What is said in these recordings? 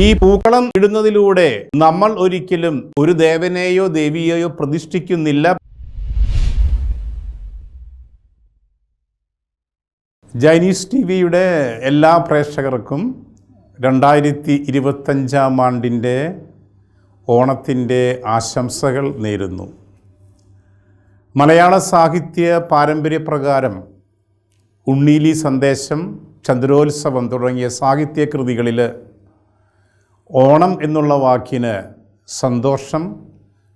ഈ പൂക്കളം ഇടുന്നതിലൂടെ നമ്മൾ ഒരിക്കലും ഒരു ദേവനെയോ ദേവിയെയോ പ്രതിഷ്ഠിക്കുന്നില്ല. ജൈനീസ് ടി വിയുടെ എല്ലാ പ്രേക്ഷകർക്കും രണ്ടായിരത്തി ഇരുപത്തഞ്ചാം ആണ്ടിന്റെ ഓണത്തിന്റെ ആശംസകൾ നേരുന്നു. മലയാള സാഹിത്യ പാരമ്പര്യ പ്രകാരം ഉണ്ണീലി സന്ദേശം ചന്ദ്രോത്സവം തുടങ്ങിയ സാഹിത്യകൃതികളിൽ ഓണം എന്നുള്ള വാക്കിന് സന്തോഷം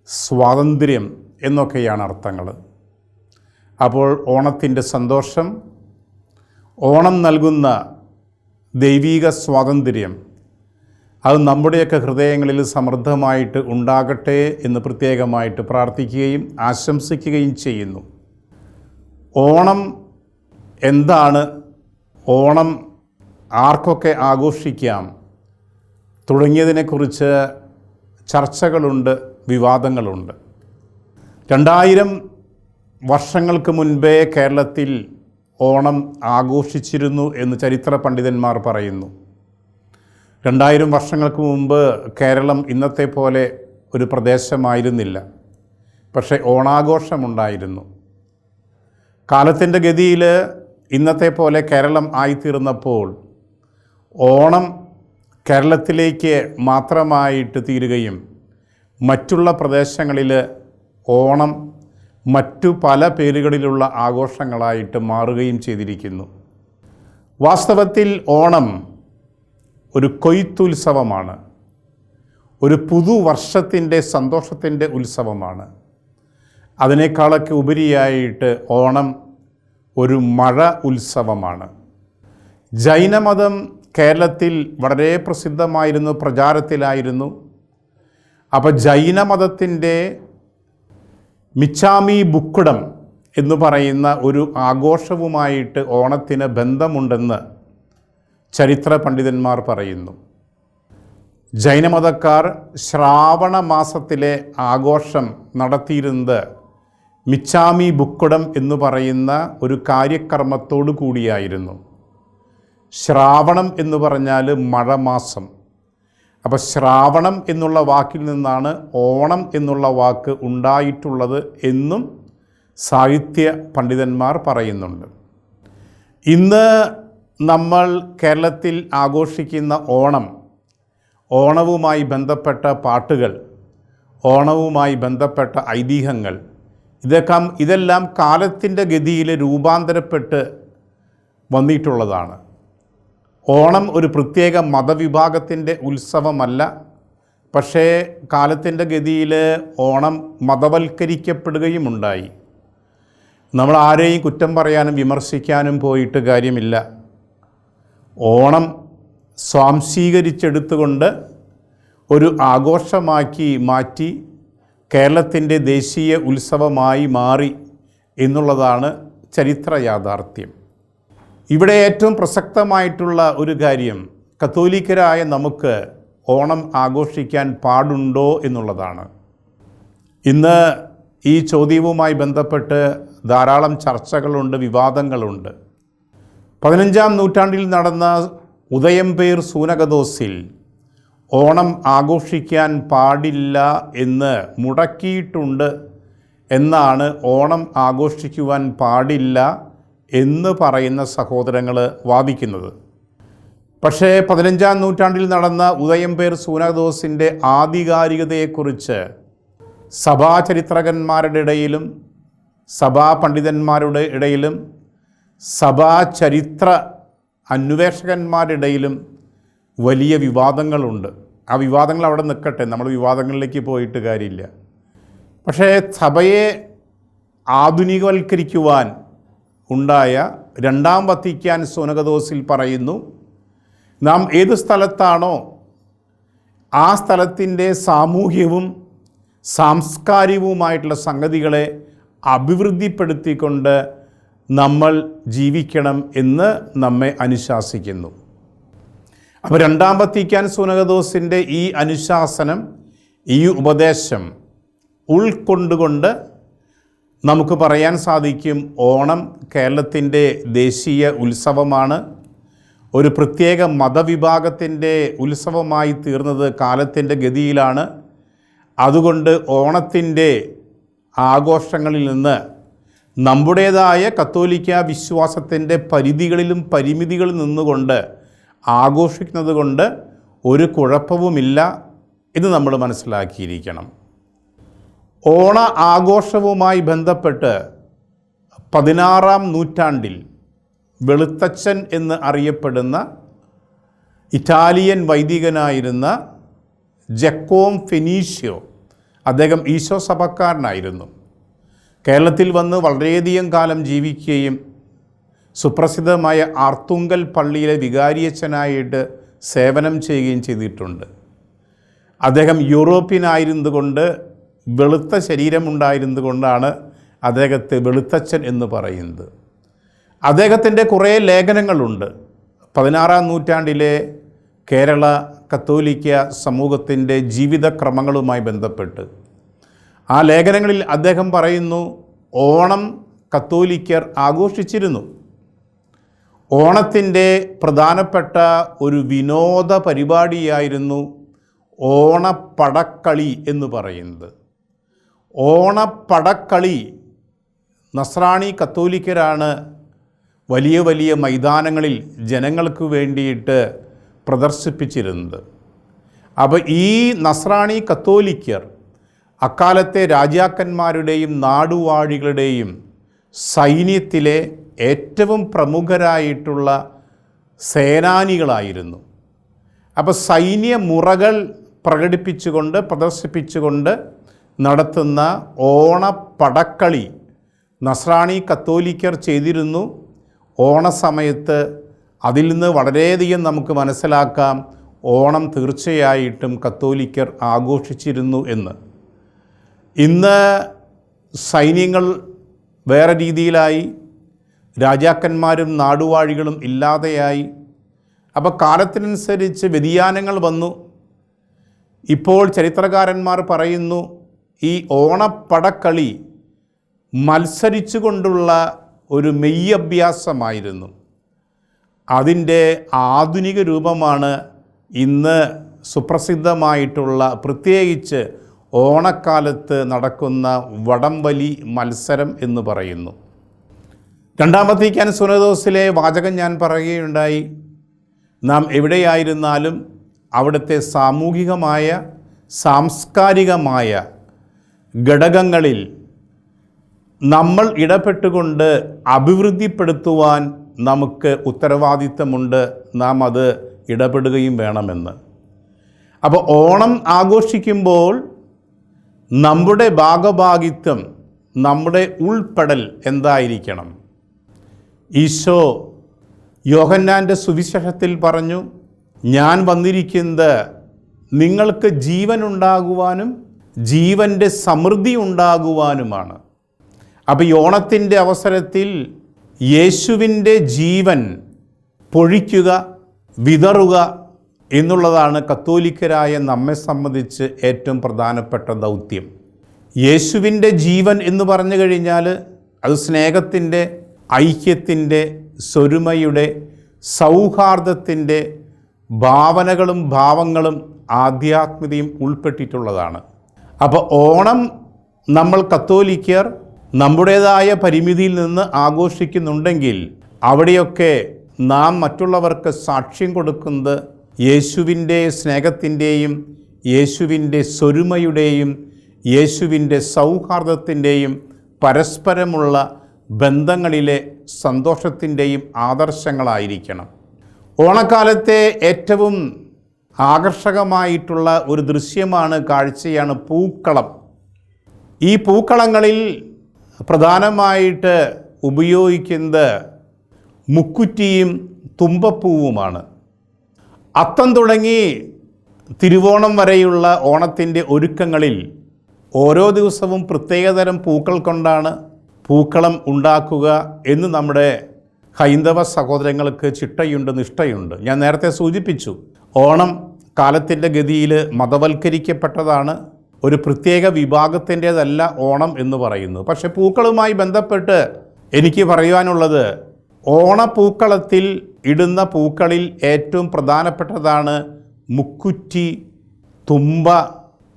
സ്വാതന്ത്ര്യം എന്നൊക്കെയാണ് അർത്ഥങ്ങൾ അപ്പോൾ ഓണത്തിന്റെ സന്തോഷം ഓണം നൽകുന്ന ദൈവീക സ്വാതന്ത്ര്യം അത് നമ്മുടെയൊക്കെ ഹൃദയങ്ങളിൽ സമൃദ്ധമായിട്ട് ഉണ്ടാകട്ടെ എന്ന് പ്രത്യേകമായിട്ട് പ്രാർത്ഥിക്കുകയും ആശംസിക്കുകയും ചെയ്യുന്നു. ഓണം എന്താണ്? ഓണം ആർക്കൊക്കെ ആഘോഷിക്കാം? തുടങ്ങിയതിനെക്കുറിച്ച് ചർച്ചകളുണ്ട് വിവാദങ്ങളുണ്ട്. രണ്ടായിരം വർഷങ്ങൾക്ക് മുൻപേ കേരളത്തിൽ ഓണം ആഘോഷിച്ചിരുന്നു എന്ന് ചരിത്ര പണ്ഡിതന്മാർ പറയുന്നു. രണ്ടായിരം വർഷങ്ങൾക്ക് മുമ്പ് കേരളം ഇന്നത്തെ പോലെ ഒരു പ്രദേശമായിരുന്നില്ല. പക്ഷേ ഓണാഘോഷമുണ്ടായിരുന്നു. കാലത്തിന്റെ ഗതിയിൽ ഇന്നത്തെ പോലെ കേരളം ആയിത്തീർന്നപ്പോൾ ഓണം കേരളത്തിലേക്ക് മാത്രമായിട്ട് തീരുകയും മറ്റുള്ള പ്രദേശങ്ങളിൽ ഓണം മറ്റു പല പേരുകളിലുള്ള ആഘോഷങ്ങളായിട്ട് മാറുകയും ചെയ്തിരിക്കുന്നു. വാസ്തവത്തിൽ ഓണം ഒരു കൊയ്ത്തുത്സവമാണ്. ഒരു പുതുവർഷത്തിന്റെ സന്തോഷത്തിന്റെ ഉത്സവമാണ്. അതിനേക്കാളൊക്കെ ഉപരിയായിട്ട് ഓണം ഒരു മഴ ഉത്സവമാണ്. ജൈനമതം കേരളത്തിൽ വളരെ പ്രസിദ്ധമായിരുന്നു പ്രചാരത്തിലായിരുന്നു. അപ്പോൾ ജൈനമതത്തിന്റെ മിച്ചാമി ബുക്കുടം എന്ന് പറയുന്ന ഒരു ആഘോഷവുമായിട്ട് ഓണത്തിന് ബന്ധമുണ്ടെന്ന് ചരിത്ര പണ്ഡിതന്മാർ പറയുന്നു. ജൈനമതക്കാർ ശ്രാവണ മാസത്തിലെ ആഘോഷം നടത്തിയിരുന്നത് മിച്ചാമി ബുക്കുടം എന്ന് പറയുന്ന ഒരു കാര്യക്രമത്തോടു കൂടിയായിരുന്നു. ശ്രാവണം എന്ന് പറഞ്ഞാൽ മഴമാസം. അപ്പോൾ ശ്രാവണം എന്നുള്ള വാക്കിൽ നിന്നാണ് ഓണം എന്നുള്ള വാക്ക് ഉണ്ടായിട്ടുള്ളത് എന്നും സാഹിത്യ പണ്ഡിതന്മാർ പറയുന്നുണ്ട്. ഇന്ന് നമ്മൾ കേരളത്തിൽ ആഘോഷിക്കുന്ന ഓണം ഓണവുമായി ബന്ധപ്പെട്ട പാട്ടുകൾ ഓണവുമായി ബന്ധപ്പെട്ട ഐതിഹ്യങ്ങൾ ഇതൊക്കെ ഇതെല്ലാം കാലത്തിന്റെ ഗതിയിൽ രൂപാന്തരപ്പെട്ട് വന്നിട്ടുള്ളതാണ്. ഓണം ഒരു പ്രത്യേക മതവിഭാഗത്തിന്റെ ഉത്സവമല്ല. പക്ഷേ കാലത്തിന്റെ ഗതിയിൽ ഓണം മതവൽക്കരിക്കപ്പെടുകയും ഉണ്ടായി നമ്മൾ ആരെയും കുറ്റം പറയാനും വിമർശിക്കാനും പോയിട്ട് കാര്യമില്ല. ഓണം സ്വാംശീകരിച്ചെടുത്തുകൊണ്ട് ഒരു ആഘോഷമാക്കി മാറ്റി കേരളത്തിന്റെ ദേശീയ ഉത്സവമായി മാറി എന്നുള്ളതാണ് ചരിത്ര യാഥാർത്ഥ്യം ഇവിടെ ഏറ്റവും പ്രസക്തമായിട്ടുള്ള ഒരു കാര്യം കത്തോലിക്കരായ നമുക്ക് ഓണം ആഘോഷിക്കാൻ പാടുണ്ടോ എന്നുള്ളതാണ്. ഇന്ന് ഈ ചോദ്യവുമായി ബന്ധപ്പെട്ട് ധാരാളം ചർച്ചകളുണ്ട് വിവാദങ്ങളുണ്ട്. പതിനഞ്ചാം നൂറ്റാണ്ടിൽ നടന്ന ഉദയംപേർ സൂനകദോസിൽ ഓണം ആഘോഷിക്കാൻ പാടില്ല എന്ന് മുടക്കിയിട്ടുണ്ട് എന്നാണ് ഓണം ആഘോഷിക്കുവാൻ പാടില്ല എന്ന് പറയുന്ന സഹോദരങ്ങൾ വാദിക്കുന്നത്. പക്ഷേ പതിനഞ്ചാം നൂറ്റാണ്ടിൽ നടന്ന ഉദയംപേർ സൂനദോസിന്റെ ആധികാരികതയെക്കുറിച്ച് സഭാചരിത്രകന്മാരുടെ ഇടയിലും സഭാ പണ്ഡിതന്മാരുടെ ഇടയിലും സഭാചരിത്ര അന്വേഷകന്മാരുടെ ഇടയിലും വലിയ വിവാദങ്ങളുണ്ട്. ആ വിവാദങ്ങൾ അവിടെ നിൽക്കട്ടെ നമ്മൾ വിവാദങ്ങളിലേക്ക് പോയിട്ട് കാര്യമില്ല. പക്ഷേ സഭയെ ആധുനികവൽക്കരിക്കുവാൻ ഉണ്ടായ രണ്ടാം വത്തിക്കാൻ സോനകദോസിൽ പറയുന്നു നാം ഏത് സ്ഥലത്താണോ ആ സ്ഥലത്തിന്റെ സാമൂഹ്യവും സാംസ്കാരികവുമായിട്ടുള്ള സംഗതികളെ അഭിവൃദ്ധിപ്പെടുത്തിക്കൊണ്ട് നമ്മൾ ജീവിക്കണം എന്ന് നമ്മെ അനുശാസിക്കുന്നു. അപ്പോൾ രണ്ടാം വത്തിക്കാൻ സുനകദോസിന്റെ ഈ അനുശാസനം ഈ ഉപദേശം ഉൾക്കൊണ്ടുകൊണ്ട് നമുക്ക് പറയാൻ സാധിക്കും ഓണം കേരളത്തിന്റെ ദേശീയ ഉത്സവമാണ്. ഒരു പ്രത്യേക മതവിഭാഗത്തിന്റെ ഉത്സവമായി തീർന്നത് കാലത്തിന്റെ ഗതിയിലാണ്. അതുകൊണ്ട് ഓണത്തിന്റെ ആഘോഷങ്ങളിൽ നിന്ന് നമ്മുടേതായ കത്തോലിക്ക വിശ്വാസത്തിന്റെ പരിധികളിലും പരിമിതികളിൽ നിന്നുകൊണ്ട് ആഘോഷിക്കുന്നത് കൊണ്ട് ഒരു കുഴപ്പവുമില്ല എന്ന് നമ്മൾ മനസ്സിലാക്കിയിരിക്കണം. ഓണ ആഘോഷവുമായി ബന്ധപ്പെട്ട് പതിനാറാം നൂറ്റാണ്ടിൽ വെളുത്തച്ഛൻ എന്ന് അറിയപ്പെടുന്ന ഇറ്റാലിയൻ വൈദികനായിരുന്ന ജക്കോം ഫെനീഷ്യോ അദ്ദേഹം ഈശോ സഭക്കാരനായിരുന്നു. കേരളത്തിൽ വന്ന് വളരെയധികം കാലം ജീവിക്കുകയും സുപ്രസിദ്ധമായ ആർത്തുങ്കൽ പള്ളിയിലെ വികാരിയച്ഛനായിട്ട് സേവനം ചെയ്യുകയും ചെയ്തിട്ടുണ്ട്. അദ്ദേഹം യൂറോപ്യനായിരുന്നുകൊണ്ട് വെളുത്ത ശരീരമുണ്ടായിരുന്നുകൊണ്ടാണ് അദ്ദേഹത്തെ വെളുത്തച്ഛൻ എന്ന് പറയുന്നത്. അദ്ദേഹത്തിന്റെ കുറേ ലേഖനങ്ങളുണ്ട്. പതിനാറാം നൂറ്റാണ്ടിലെ കേരള കത്തോലിക്ക സമൂഹത്തിന്റെ ജീവിതക്രമങ്ങളുമായി ബന്ധപ്പെട്ട്. ആ ലേഖനങ്ങളിൽ അദ്ദേഹം പറയുന്നു ഓണം കത്തോലിക്കർ ആഘോഷിച്ചിരുന്നു. ഓണത്തിന്റെ പ്രധാനപ്പെട്ട ഒരു വിനോദ പരിപാടിയായിരുന്നു ഓണപ്പടക്കളി എന്ന് പറയുന്നത്. ഓണപ്പടക്കളി നസ്രാണി കത്തോലിക്കരാണ് വലിയ വലിയ മൈതാനങ്ങളിൽ ജനങ്ങൾക്ക് വേണ്ടിയിട്ട് പ്രദർശിപ്പിച്ചിരുന്നത്. അപ്പോൾ ഈ നസ്രാണി കത്തോലിക്കർ അക്കാലത്തെ രാജാക്കന്മാരുടെയും നാടുവാഴികളുടെയും സൈന്യത്തിലെ ഏറ്റവും പ്രമുഖരായിട്ടുള്ള സേനാനികളായിരുന്നു. അപ്പോൾ സൈന്യ മുറകൾ പ്രകടിപ്പിച്ചുകൊണ്ട് പ്രദർശിപ്പിച്ചുകൊണ്ട് നടത്തുന്ന ഓണപ്പടക്കളി നസ്രാണി കത്തോലിക്കർ ചെയ്തിരുന്നു. ഓണസമയത്ത് അതിൽ നിന്ന് വളരെയധികം നമുക്ക് മനസ്സിലാക്കാം ഓണം തീർച്ചയായിട്ടും കത്തോലിക്കർ ആഘോഷിച്ചിരുന്നു എന്ന്. ഇന്ന് സൈന്യങ്ങൾ വേറെ രീതിയിലായി. രാജാക്കന്മാരും നാടുവാഴികളും ഇല്ലാതെയായി. അപ്പോൾ കാലത്തിനനുസരിച്ച് വ്യതിയാനങ്ങൾ വന്നു. ഇപ്പോൾ ചരിത്രകാരന്മാർ പറയുന്നു ഈ ഓണപ്പടക്കളി മത്സരിച്ചുകൊണ്ടുള്ള ഒരു മെയ്യഭ്യാസമായിരുന്നു. അതിന്റെ ആധുനിക രൂപമാണ് ഇന്ന് സുപ്രസിദ്ധമായിട്ടുള്ള പ്രത്യേകിച്ച് ഓണക്കാലത്ത് നടക്കുന്ന വടംവലി മത്സരം എന്ന് പറയുന്നു. രണ്ടാമത്തെ വത്തിക്കാൻ സുനദോസിലെ വാചകം ഞാൻ പറയുകയുണ്ടായി. നാം എവിടെയായിരുന്നാലും അവിടുത്തെ സാമൂഹികമായ സാംസ്കാരികമായ ഘടകങ്ങളിൽ നമ്മൾ ഇടപെട്ടുകൊണ്ട് അഭിവൃദ്ധിപ്പെടുത്തുവാൻ നമുക്ക് ഉത്തരവാദിത്തമുണ്ട്. നാം അത് ഇടപെടുകയും വേണമെന്ന്. അപ്പോൾ ഓണം ആഘോഷിക്കുമ്പോൾ നമ്മുടെ ഭാഗഭാഗിത്വം നമ്മുടെ ഉൾപ്പെടൽ എന്തായിരിക്കണം? ഈശോ യോഹന്നാന്റെ സുവിശേഷത്തിൽ പറഞ്ഞു ഞാൻ വന്നിരിക്കുന്നത് നിങ്ങൾക്ക് ജീവൻ ഉണ്ടാകുവാനും ജീവന്റെ സമൃദ്ധി ഉണ്ടാകുവാനുമാണ്. അപ്പോൾ ഈ ഓണത്തിന്റെ അവസരത്തിൽ യേശുവിന്റെ ജീവൻ പൊഴിക്കുക വിതറുക എന്നുള്ളതാണ് കത്തോലിക്കരായ നമ്മെ സംബന്ധിച്ച് ഏറ്റവും പ്രധാനപ്പെട്ട ദൗത്യം. യേശുവിന്റെ ജീവൻ എന്ന് പറഞ്ഞു കഴിഞ്ഞാൽ അത് സ്നേഹത്തിന്റെ ഐക്യത്തിന്റെ സ്വരുമയുടെ സൗഹാർദ്ദത്തിന്റെ ഭാവനകളും ഭാവങ്ങളും ആധ്യാത്മികതയും ഉൾപ്പെട്ടിട്ടുള്ളതാണ്. അപ്പോൾ ഓണം നമ്മൾ കത്തോലിക്കർ നമ്മുടേതായ പരിമിതിയിൽ നിന്ന് ആഘോഷിക്കുന്നുണ്ടെങ്കിൽ അവിടെയൊക്കെ നാം മറ്റുള്ളവർക്ക് സാക്ഷ്യം കൊടുക്കുന്നത് യേശുവിന്റെ സ്നേഹത്തിന്റെയും യേശുവിന്റെ സ്വരുമയുടെയും യേശുവിന്റെ സൗഹാർദ്ദത്തിന്റെയും പരസ്പരമുള്ള ബന്ധങ്ങളിലെ സന്തോഷത്തിന്റെയും ആദർശങ്ങളായിരിക്കണം. ഓണക്കാലത്തെ ഏറ്റവും ആകർഷകമായിട്ടുള്ള ഒരു ദൃശ്യമാണ് കാഴ്ചയാണ് പൂക്കളം. ഈ പൂക്കളങ്ങളിൽ പ്രധാനമായിട്ട് ഉപയോഗിക്കുന്നത് മുക്കുറ്റിയും തുമ്പപ്പൂവുമാണ്. അത്തം തുടങ്ങി തിരുവോണം വരെയുള്ള ഓണത്തിന്റെ ഒരുക്കങ്ങളിൽ ഓരോ ദിവസവും പ്രത്യേകതരം പൂക്കൾ കൊണ്ടാണ് പൂക്കളം ഉണ്ടാക്കുക എന്ന് നമ്മുടെ ഹൈന്ദവ സഹോദരങ്ങൾക്ക് ചിട്ടയുണ്ട് നിഷ്ഠയുണ്ട്. ഞാൻ നേരത്തെ സൂചിപ്പിച്ചു ഓണം കാലത്തിന്റെ ഗതിയിൽ മതവൽക്കരിക്കപ്പെട്ടതാണ്. ഒരു പ്രത്യേക വിഭാഗത്തിന്റേതല്ല ഓണം എന്ന് പറയുന്നു പക്ഷേ പൂക്കളുമായി ബന്ധപ്പെട്ട് എനിക്ക് പറയുവാനുള്ളത് ഓണപ്പൂക്കളത്തിൽ ഇടുന്ന പൂക്കളിൽ ഏറ്റവും പ്രധാനപ്പെട്ടതാണ് മുക്കുറ്റി തുമ്പ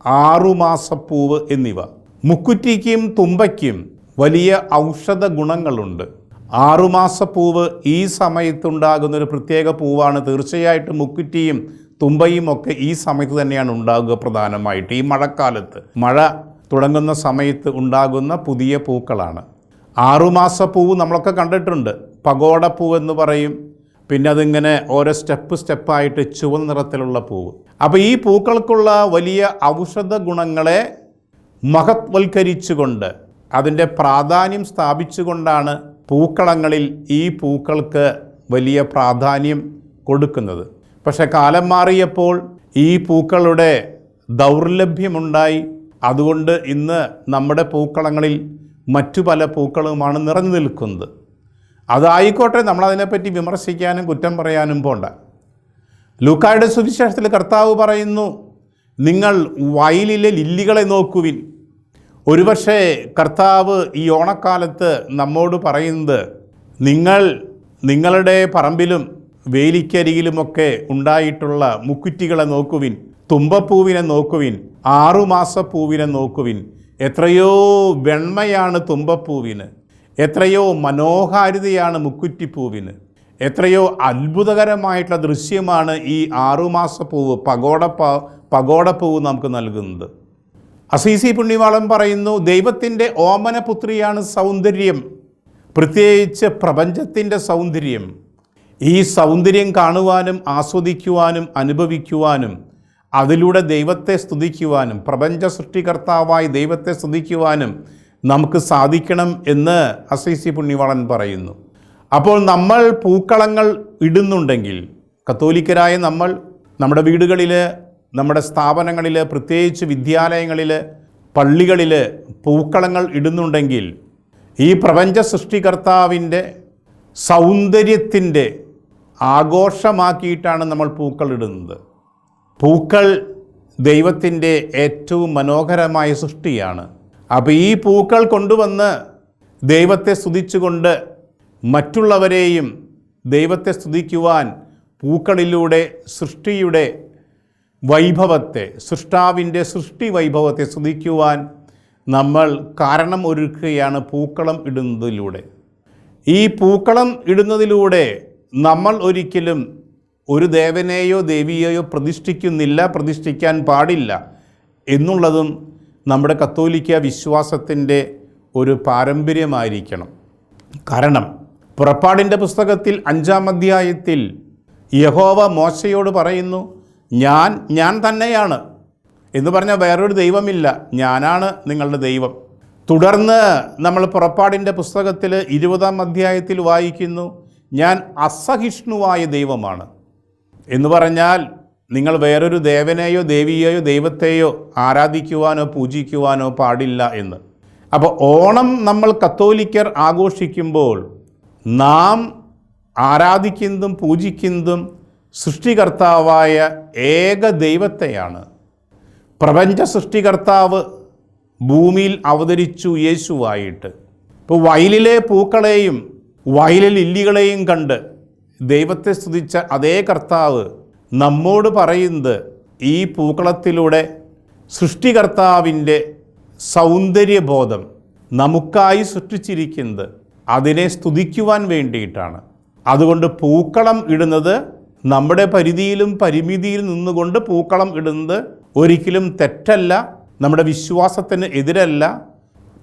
ആറുമാസപ്പൂവ് എന്നിവ. മുക്കുറ്റിക്കും തുമ്പയ്ക്കും വലിയ ഔഷധ ഗുണങ്ങളുണ്ട് ആറുമാസപ്പൂവ് ഈ സമയത്തുണ്ടാകുന്ന ഒരു പ്രത്യേക പൂവാണ്. തീർച്ചയായിട്ടും മുക്കുറ്റിയും തുമ്പയും ഒക്കെ ഈ സമയത്ത് തന്നെയാണ് ഉണ്ടാകുക പ്രധാനമായിട്ട്. ഈ മഴക്കാലത്ത് മഴ തുടങ്ങുന്ന സമയത്ത് ഉണ്ടാകുന്ന പുതിയ പൂക്കളാണ്. ആറുമാസ പൂവ് നമ്മളൊക്കെ കണ്ടിട്ടുണ്ട്. പകോട പൂവ് എന്ന് പറയും. പിന്നെ അതിങ്ങനെ ഓരോ സ്റ്റെപ്പ് സ്റ്റെപ്പായിട്ട് ചുവന്ന നിറത്തിലുള്ള പൂവ്. അപ്പോൾ ഈ പൂക്കൾക്കുള്ള വലിയ ഔഷധ ഗുണങ്ങളെ മഹത്വൽക്കരിച്ചുകൊണ്ട് അതിന്റെ പ്രാധാന്യം സ്ഥാപിച്ചുകൊണ്ടാണ് പൂക്കളങ്ങളിൽ ഈ പൂക്കൾക്ക് വലിയ പ്രാധാന്യം കൊടുക്കുന്നത്. പക്ഷെ കാലം മാറിയപ്പോൾ ഈ പൂക്കളുടെ ദൗർലഭ്യമുണ്ടായി. അതുകൊണ്ട് ഇന്ന് നമ്മുടെ പൂക്കളങ്ങളിൽ മറ്റു പല പൂക്കളുമാണ് നിറഞ്ഞു നിൽക്കുന്നത്. അതായിക്കോട്ടെ നമ്മളതിനെപ്പറ്റി വിമർശിക്കാനും കുറ്റം പറയാനും പോണ്ട. ലൂക്കായുടെ സുവിശേഷത്തിൽ കർത്താവ് പറയുന്നു നിങ്ങൾ വയലിലെ ലില്ലികളെ നോക്കുവിൻ. ഒരുപക്ഷെ കർത്താവ് ഈ ഓണക്കാലത്ത് നമ്മോട് പറയുന്നത് നിങ്ങൾ നിങ്ങളുടെ പറമ്പിലും വേലിക്കരികിലുമൊക്കെ ഉണ്ടായിട്ടുള്ള മുക്കുറ്റികളെ നോക്കുവിൻ തുമ്പപ്പൂവിനെ നോക്കുവിൻ ആറുമാസപ്പൂവിനെ നോക്കുവിൻ. എത്രയോ വെണ്മയാണ് തുമ്പപ്പൂവിന് എത്രയോ മനോഹാരിതയാണ് മുക്കുറ്റിപ്പൂവിന് എത്രയോ അത്ഭുതകരമായിട്ടുള്ള ദൃശ്യമാണ് ഈ ആറുമാസപ്പൂവ് പകോട പകോടപ്പൂവ് നമുക്ക് നൽകുന്നത്. അസീസി പുണ്യവാളൻ പറയുന്നു ദൈവത്തിന്റെ ഓമനപുത്രിയാണ് സൗന്ദര്യം. പ്രത്യേകിച്ച് പ്രപഞ്ചത്തിന്റെ സൗന്ദര്യം. ഈ സൗന്ദര്യം കാണുവാനും ആസ്വദിക്കുവാനും അനുഭവിക്കുവാനും അതിലൂടെ ദൈവത്തെ സ്തുതിക്കുവാനും പ്രപഞ്ച സൃഷ്ടികർത്താവായി ദൈവത്തെ സ്തുതിക്കുവാനും നമുക്ക് സാധിക്കണം എന്ന് അസീസി പുണ്യവാളൻ പറയുന്നു. അപ്പോൾ നമ്മൾ പൂക്കളങ്ങൾ ഇടുന്നുണ്ടെങ്കിൽ കത്തോലിക്കരായ നമ്മൾ നമ്മുടെ വീടുകളിൽ നമ്മുടെ സ്ഥാപനങ്ങളിൽ പ്രത്യേകിച്ച് വിദ്യാലയങ്ങളിൽ പള്ളികളിൽ പൂക്കളങ്ങൾ ഇടുന്നുണ്ടെങ്കിൽ ഈ പ്രപഞ്ച സൃഷ്ടികർത്താവിന്റെ സൗന്ദര്യത്തിന്റെ ആഘോഷമാക്കിയിട്ടാണ് നമ്മൾ പൂക്കൾ ഇടുന്നത്. പൂക്കൾ ദൈവത്തിന്റെ ഏറ്റവും മനോഹരമായ സൃഷ്ടിയാണ്. അപ്പോൾ ഈ പൂക്കൾ കൊണ്ടുവന്ന് ദൈവത്തെ സ്തുതിച്ചുകൊണ്ട് മറ്റുള്ളവരെയും ദൈവത്തെ സ്തുതിക്കുവാൻ പൂക്കളിലൂടെ സൃഷ്ടിയുടെ വൈഭവത്തെ സൃഷ്ടാവിന്റെ സൃഷ്ടി വൈഭവത്തെ സ്തുതിക്കുവാൻ നമ്മൾ കാരണം ഒരുക്കുകയാണ് പൂക്കളം ഇടുന്നതിലൂടെ. ഈ പൂക്കളം ഇടുന്നതിലൂടെ നമ്മൾ ഒരിക്കലും ഒരു ദേവനെയോ ദേവിയെയോ പ്രതിഷ്ഠിക്കുന്നില്ല പ്രതിഷ്ഠിക്കാൻ പാടില്ല എന്നുള്ളതും നമ്മുടെ കത്തോലിക്ക വിശ്വാസത്തിന്റെ ഒരു പാരമ്പര്യമായിരിക്കണം. കാരണം പുറപ്പാടിന്റെ പുസ്തകത്തിൽ അഞ്ചാം അധ്യായത്തിൽ യഹോവ മോശയോട് പറയുന്നു ഞാൻ ഞാൻ തന്നെയാണ്. എന്ന് പറഞ്ഞാൽ വേറൊരു ദൈവമില്ല. ഞാനാണ് നിങ്ങളുടെ ദൈവം. തുടർന്ന് നമ്മൾ പുറപ്പാടിന്റെ പുസ്തകത്തിൽ ഇരുപതാം അധ്യായത്തിൽ വായിക്കുന്നു ഞാൻ അസഹിഷ്ണുവായ ദൈവമാണ്. എന്ന് പറഞ്ഞാൽ നിങ്ങൾ വേറൊരു ദേവനെയോ ദേവിയെയോ ദൈവത്തെയോ ആരാധിക്കുവാനോ പൂജിക്കുവാനോ പാടില്ല എന്ന്. അപ്പോൾ ഓണം നമ്മൾ കത്തോലിക്കർ ആഘോഷിക്കുമ്പോൾ നാം ആരാധിക്കുന്നതും പൂജിക്കുന്നതും സൃഷ്ടികർത്താവായ ഏക ദൈവത്തെയാണ്. പ്രപഞ്ച സൃഷ്ടികർത്താവ് ഭൂമിയിൽ അവതരിച്ചു യേശുവായിട്ട്. ഇപ്പോൾ വയലിലെ പൂക്കളെയും വയലിൽ ഇല്ലികളെയും കണ്ട് ദൈവത്തെ സ്തുതിച്ച അതേ കർത്താവ് നമ്മോട് പറയുന്നത് ഈ പൂക്കളത്തിലൂടെ സൃഷ്ടികർത്താവിന്റെ സൗന്ദര്യബോധം നമുക്കായി സൃഷ്ടിച്ചിരിക്കുന്നത് അതിനെ സ്തുതിക്കുവാൻ വേണ്ടിയിട്ടാണ്. അതുകൊണ്ട് പൂക്കളം ഇടുന്നത് നമ്മുടെ പരിധിയിലും പരിമിതിയിൽ നിന്നുകൊണ്ട് പൂക്കളം ഇടുന്നത് ഒരിക്കലും തെറ്റല്ല നമ്മുടെ വിശ്വാസത്തിന് എതിരല്ല.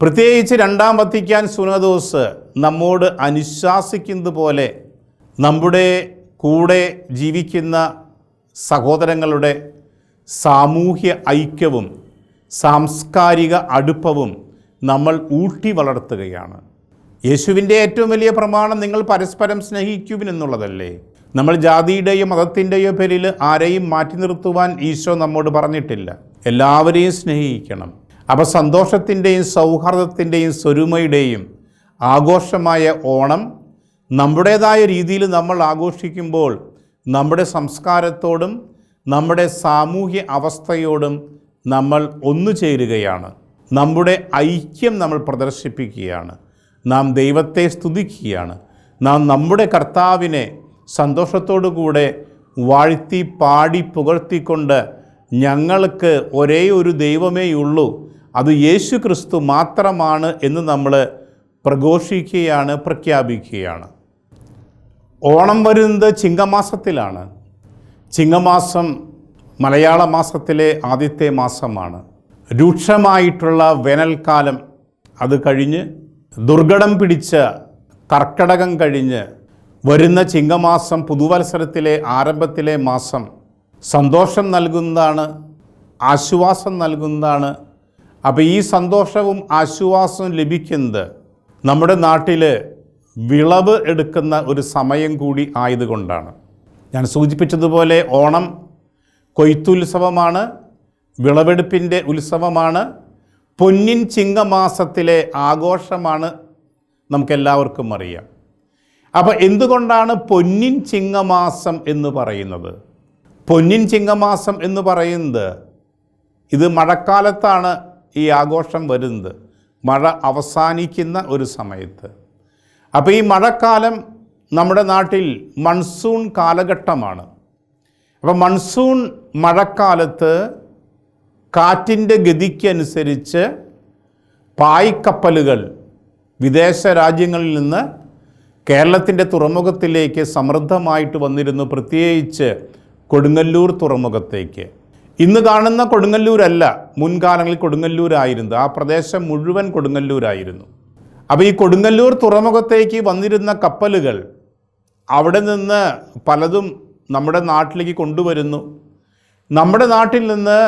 പ്രത്യേകിച്ച് രണ്ടാം വത്തിക്കാൻ സുനദോസ് നമ്മോട് അനുശാസിക്കുന്നത് പോലെ നമ്മുടെ കൂടെ ജീവിക്കുന്ന സഹോദരങ്ങളുടെ സാമൂഹ്യ ഐക്യവും സാംസ്കാരിക അടുപ്പവും നമ്മൾ ഊട്ടി വളർത്തുകയാണ്. യേശുവിന്റെ ഏറ്റവും വലിയ പ്രമാണം നിങ്ങൾ പരസ്പരം സ്നേഹിക്കുവിൻ എന്നുള്ളതല്ലേ? നമ്മൾ ജാതിയുടെയോ മതത്തിന്റെയോ പേരിൽ ആരെയും മാറ്റി നിർത്തുവാൻ ഈശോ നമ്മോട് പറഞ്ഞിട്ടില്ല. എല്ലാവരെയും സ്നേഹിക്കണം. അപ്പോൾ സന്തോഷത്തിന്റെയും സൗഹാർദ്ദത്തിന്റെയും സ്വരുമയുടെയും ആഘോഷമായ ഓണം നമ്മുടേതായ രീതിയിൽ നമ്മൾ ആഘോഷിക്കുമ്പോൾ നമ്മുടെ സംസ്കാരത്തോടും നമ്മുടെ സാമൂഹ്യ അവസ്ഥയോടും നമ്മൾ ഒന്നു ചേരുകയാണ്. നമ്മുടെ ഐക്യം നമ്മൾ പ്രദർശിപ്പിക്കുകയാണ്. നാം ദൈവത്തെ സ്തുതിക്കുകയാണ്. നാം നമ്മുടെ കർത്താവിനെ സന്തോഷത്തോടു കൂടെ വാഴ്ത്തി പാടി പുകഴ്ത്തിക്കൊണ്ട് ഞങ്ങൾക്ക് ഒരേ ഒരു ദൈവമേ ഉള്ളൂ. അത് യേശു ക്രിസ്തു മാത്രമാണ് എന്ന് നമ്മൾ പ്രഘോഷിക്കുകയാണ് പ്രഖ്യാപിക്കുകയാണ്. ഓണം വരുന്നത് ചിങ്ങമാസത്തിലാണ്. ചിങ്ങമാസം മലയാള മാസത്തിലെ ആദ്യത്തെ മാസമാണ്. രൂക്ഷമായിട്ടുള്ള വേനൽക്കാലം അത് കഴിഞ്ഞ് ദുർഘടം പിടിച്ച കർക്കടകം കഴിഞ്ഞ് വരുന്ന ചിങ്ങമാസം പുതുവത്സരത്തിലെ ആരംഭത്തിലെ മാസം സന്തോഷം നൽകുന്നതാണ് ആശ്വാസം നൽകുന്നതാണ്. അപ്പോൾ ഈ സന്തോഷവും ആശ്വാസവും ലഭിക്കുന്നത് നമ്മുടെ നാട്ടിൽ വിളവ് എടുക്കുന്ന ഒരു സമയം കൂടി ആയതുകൊണ്ടാണ്. ഞാൻ സൂചിപ്പിച്ചതുപോലെ ഓണം കൊയ്ത്തുത്സവമാണ് വിളവെടുപ്പിന്റെ ഉത്സവമാണ് പൊന്നിൻ ചിങ്ങമാസത്തിലെ ആഘോഷമാണ് നമുക്കെല്ലാവർക്കും അറിയാം. അപ്പോൾ എന്തുകൊണ്ടാണ് പൊന്നിൻ ചിങ്ങമാസം എന്ന് പറയുന്നത്? പൊന്നിൻ ചിങ്ങമാസം എന്ന് പറയുന്നത് ഇത് മഴക്കാലത്താണ് ഈ ആഘോഷം വരുന്നത്. മഴ അവസാനിക്കുന്ന ഒരു സമയത്ത്. അപ്പോൾ ഈ മഴക്കാലം നമ്മുടെ നാട്ടിൽ മൺസൂൺ കാലഘട്ടമാണ്. അപ്പോൾ മൺസൂൺ മഴക്കാലത്ത് കാറ്റിന്റെ ഗതിക്കനുസരിച്ച് പായ്ക്കപ്പലുകൾ വിദേശ രാജ്യങ്ങളിൽ നിന്ന് കേരളത്തിന്റെ തുറമുഖത്തിലേക്ക് സമൃദ്ധമായിട്ട് വന്നിരുന്നു പ്രത്യേകിച്ച് കൊടുങ്ങല്ലൂർ തുറമുഖത്തേക്ക്. ഇന്ന് കാണുന്ന കൊടുങ്ങല്ലൂരല്ല മുൻകാലങ്ങളിൽ കൊടുങ്ങല്ലൂരായിരുന്നു. ആ പ്രദേശം മുഴുവൻ കൊടുങ്ങല്ലൂരായിരുന്നു. അപ്പോൾ ഈ കൊടുങ്ങല്ലൂർ തുറമുഖത്തേക്ക് വന്നിരുന്ന കപ്പലുകൾ അവിടെ നിന്ന് പലതും നമ്മുടെ നാട്ടിലേക്ക് കൊണ്ടുവരുന്നു. നമ്മുടെ നാട്ടിൽ നിന്ന്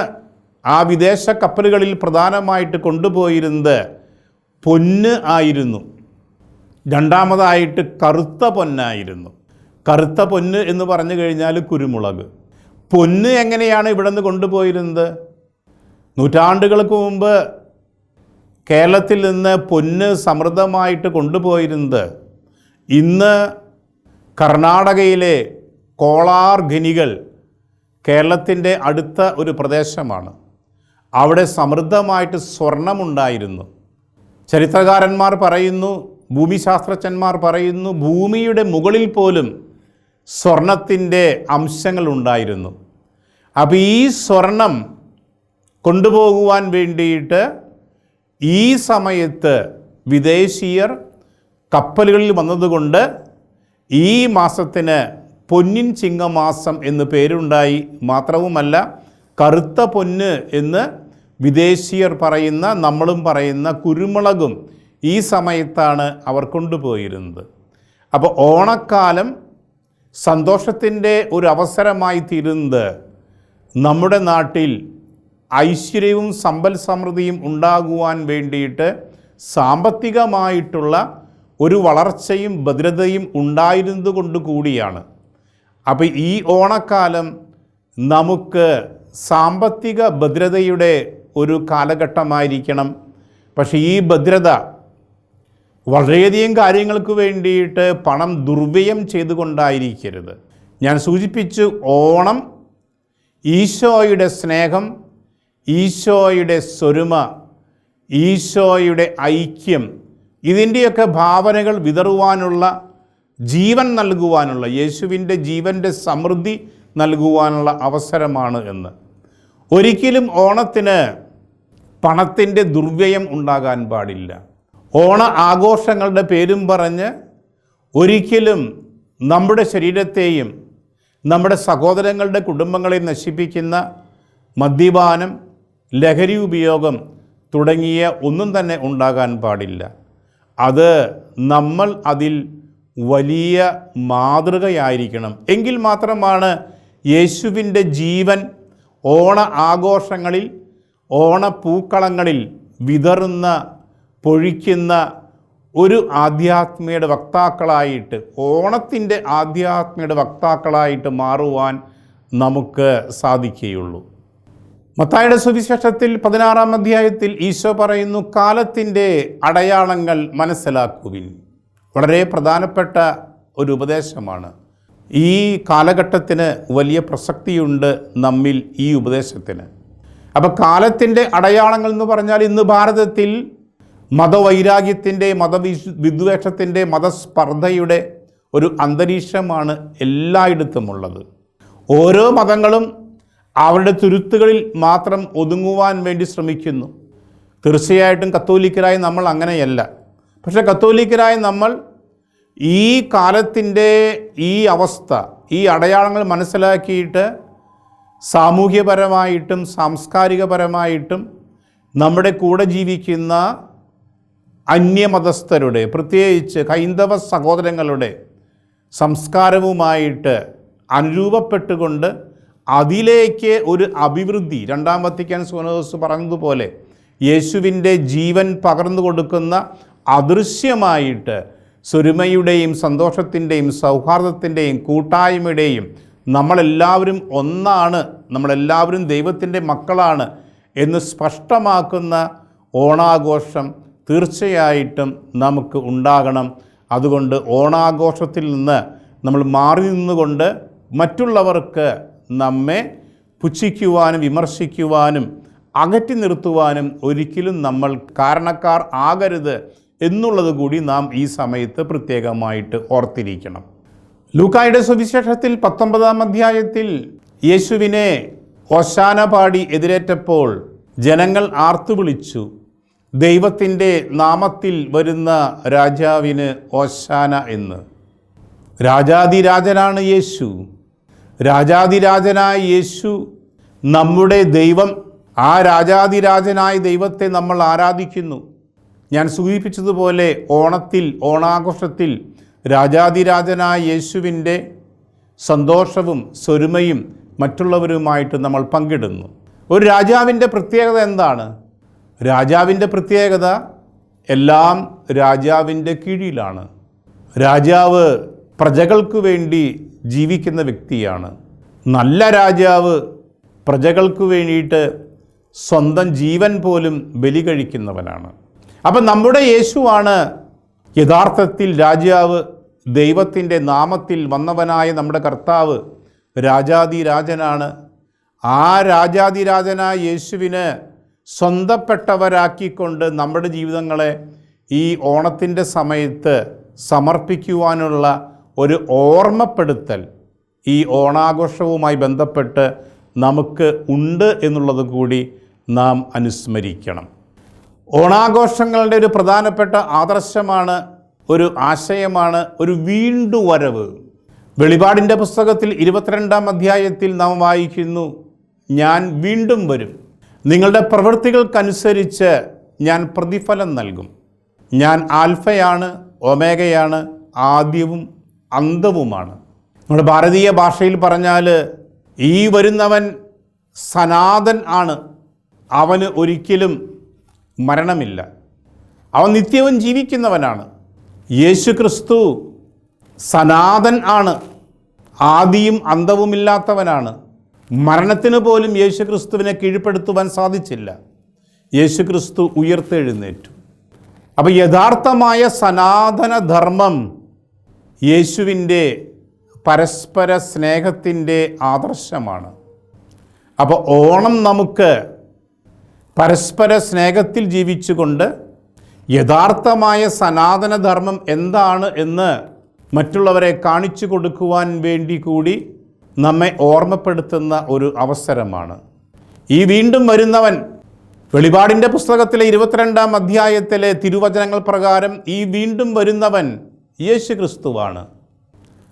ആ വിദേശ കപ്പലുകളിൽ പ്രധാനമായിട്ട് കൊണ്ടുപോയിരുന്നത് പൊന്ന് ആയിരുന്നു. രണ്ടാമതായിട്ട് കറുത്ത പൊന്നായിരുന്നു. കറുത്ത പൊന്ന് എന്ന് പറഞ്ഞു കഴിഞ്ഞാൽ കുരുമുളക്. പൊന്ന് എങ്ങനെയാണ് ഇവിടെ നിന്ന് കൊണ്ടുപോയിരുന്നത്? നൂറ്റാണ്ടുകൾക്ക് മുമ്പ് കേരളത്തിൽ നിന്ന് പൊന്ന് സമൃദ്ധമായിട്ട് കൊണ്ടുപോയിരുന്നത് ഇന്ന് കർണാടകയിലെ കോളാർ ഖനികൾ കേരളത്തിന്റെ അടുത്ത ഒരു പ്രദേശമാണ്. അവിടെ സമൃദ്ധമായിട്ട് സ്വർണമുണ്ടായിരുന്നു ചരിത്രകാരന്മാർ പറയുന്നു ഭൂമിശാസ്ത്രജ്ഞന്മാർ പറയുന്നു ഭൂമിയുടെ മുകളിൽ പോലും സ്വർണത്തിന്റെ അംശങ്ങൾ ഉണ്ടായിരുന്നു അപ്പോൾ ഈ സ്വർണം കൊണ്ടുപോകുവാൻ വേണ്ടിയിട്ട് ഈ സമയത്ത് വിദേശീയർ കപ്പലുകളിൽ വന്നതുകൊണ്ട് ഈ മാസത്തിന് പൊന്നിൻ ചിങ്ങമാസം എന്ന് പേരുണ്ടായി. മാത്രവുമല്ല കറുത്ത പൊന്ന് എന്ന് വിദേശീയർ പറയുന്ന നമ്മളും പറയുന്ന കുരുമുളകും ഈ സമയത്താണ് അവർ കൊണ്ടുപോയിരുന്നത്. അപ്പോൾ ഓണക്കാലം സന്തോഷത്തിന്റെ ഒരു അവസരമായി തീരുന്നത് നമ്മുടെ നാട്ടിൽ ഐശ്വര്യവും സമ്പൽ സമൃദ്ധിയും ഉണ്ടാകുവാൻ വേണ്ടിയിട്ട് സാമ്പത്തികമായിട്ടുള്ള ഒരു വളർച്ചയും ഭദ്രതയും ഉണ്ടായിരുന്നത് കൊണ്ട് കൂടിയാണ്. അപ്പോൾ ഈ ഓണക്കാലം നമുക്ക് സാമ്പത്തിക ഭദ്രതയുടെ ഒരു കാലഘട്ടമായിരിക്കണം. പക്ഷേ ഈ ഭദ്രത വളരെയധികം കാര്യങ്ങൾക്ക് വേണ്ടിയിട്ട് പണം ദുർവ്യയം ചെയ്തുകൊണ്ടായിരിക്കരുത്. ഞാൻ സൂചിപ്പിച്ചു ഓണം ഈശോയുടെ സ്നേഹം ഈശോയുടെ സ്വരുമ ഈശോയുടെ ഐക്യം ഇതിന്റെയൊക്കെ ഭാവനകൾ വിതറുവാനുള്ള ജീവൻ നൽകുവാനുള്ള യേശുവിന്റെ ജീവന്റെ സമൃദ്ധി നൽകുവാനുള്ള അവസരമാണ് എന്ന്. ഒരിക്കലും ഓണത്തിന് പണത്തിന്റെ ദുർവ്യയം ഉണ്ടാകാൻ പാടില്ല. ഓണ ആഘോഷങ്ങളുടെ പേരും പറഞ്ഞ് ഒരിക്കലും നമ്മുടെ ശരീരത്തെയും നമ്മുടെ സഹോദരങ്ങളുടെ കുടുംബങ്ങളെ നശിപ്പിക്കുന്ന മദ്യപാനം ലഹരി ഉപയോഗം തുടങ്ങിയ ഒന്നും തന്നെ ഉണ്ടാകാൻ പാടില്ല. അത് നമ്മൾ അതിൽ വലിയ മാതൃകയായിരിക്കണം. എങ്കിൽ മാത്രമാണ് യേശുവിന്റെ ജീവൻ ഓണ ആഘോഷങ്ങളിൽ ഓണപ്പൂക്കളങ്ങളിൽ വിതറുന്ന പൊഴിക്കുന്ന ഒരു ആധ്യാത്മികയുടെ വക്താക്കളായിട്ട് ഓണത്തിന്റെ ആധ്യാത്മികയുടെ വക്താക്കളായിട്ട് മാറുവാൻ നമുക്ക് സാധിക്കുകയുള്ളൂ. മത്തായുടെ സുവിശേഷത്തിൽ പതിനാറാം അധ്യായത്തിൽ ഈശോ പറയുന്നു കാലത്തിന്റെ അടയാളങ്ങൾ മനസ്സിലാക്കുവിൻ. വളരെ പ്രധാനപ്പെട്ട ഒരു ഉപദേശമാണ്. ഈ കാലഘട്ടത്തിന് വലിയ പ്രസക്തിയുണ്ട് നമ്മിൽ ഈ ഉപദേശത്തിന്. അപ്പോൾ കാലത്തിന്റെ അടയാളങ്ങൾ എന്ന് പറഞ്ഞാൽ ഇന്ന് ഭാരതത്തിൽ മതവൈരാഗ്യത്തിന്റെ മതവിശ് വിദ്വേഷത്തിന്റെ മതസ്പർദ്ധയുടെ ഒരു അന്തരീക്ഷമാണ് എല്ലായിടത്തുമുള്ളത്. ഓരോ മതങ്ങളും അവരുടെ തുരുത്തുകളിൽ മാത്രം ഒതുങ്ങുവാൻ വേണ്ടി ശ്രമിക്കുന്നു. തീർച്ചയായിട്ടും കത്തോലിക്കരായ നമ്മൾ അങ്ങനെയല്ല. പക്ഷേ കത്തോലിക്കരായ നമ്മൾ ഈ കാലത്തിന്റെ ഈ അവസ്ഥ ഈ അടയാളങ്ങൾ മനസ്സിലാക്കിയിട്ട് സാമൂഹ്യപരമായിട്ടും സാംസ്കാരികപരമായിട്ടും നമ്മുടെ കൂടെ ജീവിക്കുന്ന അന്യമതസ്ഥരുടെ പ്രത്യേകിച്ച് ഹൈന്ദവ സഹോദരങ്ങളുടെ സംസ്കാരവുമായിട്ട് അനുരൂപപ്പെട്ടുകൊണ്ട് അതിലേക്ക് ഒരു അഭിവൃദ്ധി രണ്ടാം വത്തിക്കാൻ സോനോസ് പറഞ്ഞതുപോലെ യേശുവിന്റെ ജീവൻ പകർന്നു കൊടുക്കുന്ന അദൃശ്യമായിട്ട് സ്വരുമയുടെയും സന്തോഷത്തിന്റെയും സൗഹാർദ്ദത്തിന്റെയും കൂട്ടായ്മയുടെയും നമ്മളെല്ലാവരും ഒന്നാണ് നമ്മളെല്ലാവരും ദൈവത്തിന്റെ മക്കളാണ് എന്ന് സ്പഷ്ടമാക്കുന്ന ഓണാഘോഷം തീർച്ചയായിട്ടും നമുക്ക് ഉണ്ടാകണം. അതുകൊണ്ട് ഓണാഘോഷത്തിൽ നിന്ന് നമ്മൾ മാറി നിന്നുകൊണ്ട് മറ്റുള്ളവർക്ക് നമ്മെ പുച്ഛിക്കുവാനും വിമർശിക്കുവാനും അകറ്റി നിർത്തുവാനും ഒരിക്കലും നമ്മൾ കാരണക്കാർ ആകരുത് എന്നുള്ളത് കൂടി നാം ഈ സമയത്ത് പ്രത്യേകമായിട്ട് ഓർത്തിരിക്കണം. ലൂക്കായുടെ സുവിശേഷത്തിൽ പത്തൊമ്പതാം അധ്യായത്തിൽ യേശുവിനെ ഓശാന പാടി എതിരേറ്റപ്പോൾ ജനങ്ങൾ ആർത്തു വിളിച്ചു ദൈവത്തിന്റെ നാമത്തിൽ വരുന്ന രാജാവിന് ഓശാന എന്ന്. രാജാതിരാജനാണ് യേശു. രാജാതിരാജനായ യേശു നമ്മുടെ ദൈവം ആ രാജാതിരാജനായ ദൈവത്തെ നമ്മൾ ആരാധിക്കുന്നു. ഞാൻ സൂചിപ്പിച്ചതുപോലെ ഓണത്തിൽ ഓണാഘോഷത്തിൽ രാജാതിരാജനായ യേശുവിന്റെ സന്തോഷവും സ്വരുമയും മറ്റുള്ളവരുമായിട്ട് നമ്മൾ പങ്കിടുന്നു. ഒരു രാജാവിന്റെ പ്രത്യേകത എന്താണ്? രാജാവിന്റെ പ്രത്യേകത എല്ലാം രാജാവിന്റെ കീഴിലാണ്. രാജാവ് പ്രജകൾക്ക് വേണ്ടി ജീവിക്കുന്ന വ്യക്തിയാണ്. നല്ല രാജാവ് പ്രജകൾക്ക് വേണ്ടിയിട്ട് സ്വന്തം ജീവൻ പോലും ബലി കഴിക്കുന്നവനാണ്. അപ്പം നമ്മുടെ യേശുവാണ് യഥാർത്ഥത്തിൽ രാജാവ് ദൈവത്തിന്റെ നാമത്തിൽ വന്നവനായ നമ്മുടെ കർത്താവ് രാജാതിരാജനാണ്. ആ രാജാതിരാജനായ യേശുവിന് സ്വന്തപ്പെട്ടവരാക്കിക്കൊണ്ട് നമ്മുടെ ജീവിതങ്ങളെ ഈ ഓണത്തിന്റെ സമയത്ത് സമർപ്പിക്കുവാനുള്ള ഒരു ഓർമ്മപ്പെടുത്തൽ ഈ ഓണാഘോഷവുമായി ബന്ധപ്പെട്ട് നമുക്ക് ഉണ്ട് എന്നുള്ളത് കൂടി നാം അനുസ്മരിക്കണം. ഓണാഘോഷങ്ങളുടെ ഒരു പ്രധാനപ്പെട്ട ആദർശമാണ് ഒരു ആശയമാണ് ഒരു വീണ്ടുവരവ്. വെളിപാടിന്റെ പുസ്തകത്തിൽ ഇരുപത്തിരണ്ടാം അധ്യായത്തിൽ നാം വായിക്കുന്നു ഞാൻ വീണ്ടും വരും. നിങ്ങളുടെ പ്രവൃത്തികൾക്കനുസരിച്ച് ഞാൻ പ്രതിഫലം നൽകും. ഞാൻ ആൽഫയാണ് ഒമേഗയാണ് ആദ്യവും അന്തവുമാണ്. നമ്മുടെ ഭാരതീയ ഭാഷയിൽ പറഞ്ഞാൽ ഈ വരുന്നവൻ സനാതൻ ആണ്. അവന് ഒരിക്കലും മരണമില്ല. അവൻ നിത്യവും ജീവിക്കുന്നവനാണ്. യേശു ക്രിസ്തു സനാതൻ ആണ്. ആദിയും അന്തവുമില്ലാത്തവനാണ്. മരണത്തിന് പോലും യേശു ക്രിസ്തുവിനെ കീഴ്പ്പെടുത്തുവാൻ സാധിച്ചില്ല. യേശു ക്രിസ്തു ഉയർത്തെഴുന്നേറ്റു. അപ്പോൾ യഥാർത്ഥമായ സനാതനധർമ്മം യേശുവിന്റെ പരസ്പര സ്നേഹത്തിന്റെ ആദർശമാണ്. അപ്പോൾ ഓണം നമുക്ക് പരസ്പര സ്നേഹത്തിൽ ജീവിച്ചുകൊണ്ട് യഥാർത്ഥമായ സനാതനധർമ്മം എന്താണ് എന്ന് മറ്റുള്ളവരെ കാണിച്ചു കൊടുക്കുവാൻ വേണ്ടി കൂടി നമ്മെ ഓർമ്മപ്പെടുത്തുന്ന ഒരു അവസരമാണ്. ഈ വീണ്ടും വരുന്നവൻ വെളിപാടിന്റെ പുസ്തകത്തിലെ ഇരുപത്തിരണ്ടാം അധ്യായത്തിലെ തിരുവചനങ്ങൾ പ്രകാരം ഈ വീണ്ടും വരുന്നവൻ യേശു ക്രിസ്തുവാണ്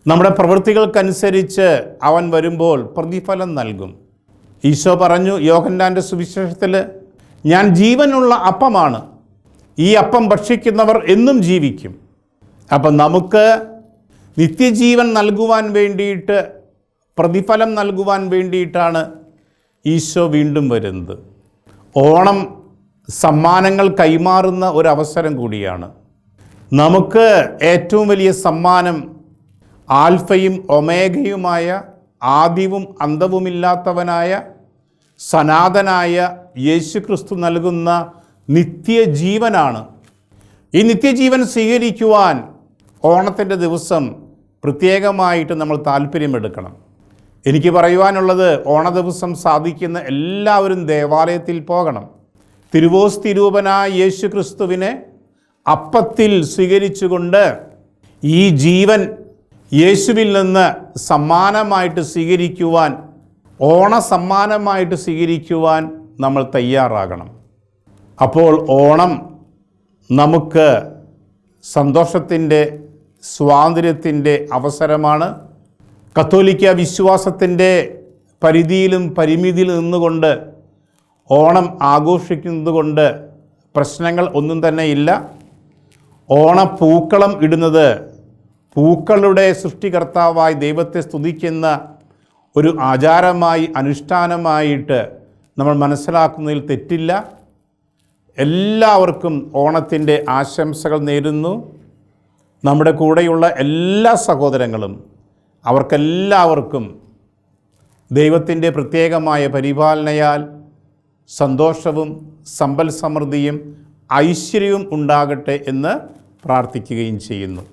നമ്മുടെ പ്രവൃത്തികൾക്കനുസരിച്ച് അവൻ വരുമ്പോൾ പ്രതിഫലം നൽകും. ഈശോ പറഞ്ഞു യോഹന്നാന്റെ സുവിശേഷത്തിൽ ഞാൻ ജീവനുള്ള അപ്പമാണ്. ഈ അപ്പം ഭക്ഷിക്കുന്നവർ എന്നും ജീവിക്കും. അപ്പം നമുക്ക് നിത്യജീവൻ നൽകുവാൻ വേണ്ടിയിട്ട് പ്രതിഫലം നൽകുവാൻ വേണ്ടിയിട്ടാണ് ഈശോ വീണ്ടും വരുന്നത്. ഓണം സമ്മാനങ്ങൾ കൈമാറുന്ന ഒരവസരം കൂടിയാണ്. നമുക്ക് ഏറ്റവും വലിയ സമ്മാനം ആൽഫയും ഒമേഗയുമായ ആദ്യവും അന്തവുമില്ലാത്തവനായ സനാതനായ യേശു ക്രിസ്തു നൽകുന്ന നിത്യജീവനാണ്. ഈ നിത്യജീവൻ സ്വീകരിക്കുവാൻ ഓണത്തിന്റെ ദിവസം പ്രത്യേകമായിട്ട് നമ്മൾ താല്പര്യമെടുക്കണം. എനിക്ക് പറയുവാനുള്ളത് ഓണ ദിവസം സാധിക്കുന്ന എല്ലാവരും ദേവാലയത്തിൽ പോകണം. തിരുവോസ് തിരൂപനായ യേശു ക്രിസ്തുവിനെ അപ്പത്തിൽ സ്വീകരിച്ചുകൊണ്ട് ഈ ജീവൻ യേശുവിൽ നിന്ന് സമ്മാനമായിട്ട് സ്വീകരിക്കുവാൻ ഓണ സമ്മാനമായിട്ട് സ്വീകരിക്കുവാൻ നമ്മൾ തയ്യാറാകണം. അപ്പോൾ ഓണം നമുക്ക് സന്തോഷത്തിന്റെ സ്വാതന്ത്ര്യത്തിന്റെ അവസരമാണ്. കത്തോലിക്ക വിശ്വാസത്തിന്റെ പരിധിയിലും പരിമിതിയിലും നിന്നുകൊണ്ട് ഓണം ആഘോഷിക്കുന്നതുകൊണ്ട് പ്രശ്നങ്ങൾ ഒന്നും തന്നെ ഇല്ല. ഓണപ്പൂക്കളം ഇടുന്നത് പൂക്കളുടെ സൃഷ്ടികർത്താവായി ദൈവത്തെ സ്തുതിക്കുന്ന ഒരു ആചാരമായി അനുഷ്ഠാനമായിട്ട് നമ്മൾ മനസ്സിലാക്കുന്നതിൽ തെറ്റില്ല. എല്ലാവർക്കും ഓണത്തിന്റെ ആശംസകൾ നേരുന്നു. നമ്മുടെ കൂടെയുള്ള എല്ലാ സഹോദരങ്ങളും അവർക്കെല്ലാവർക്കും ദൈവത്തിന്റെ പ്രത്യേകമായ പരിപാലനയാൽ സന്തോഷവും സമ്പൽ സമൃദ്ധിയും ഐശ്വര്യവും ഉണ്ടാകട്ടെ എന്ന് പ്രാർത്ഥിക്കുകയും ചെയ്യുന്നു.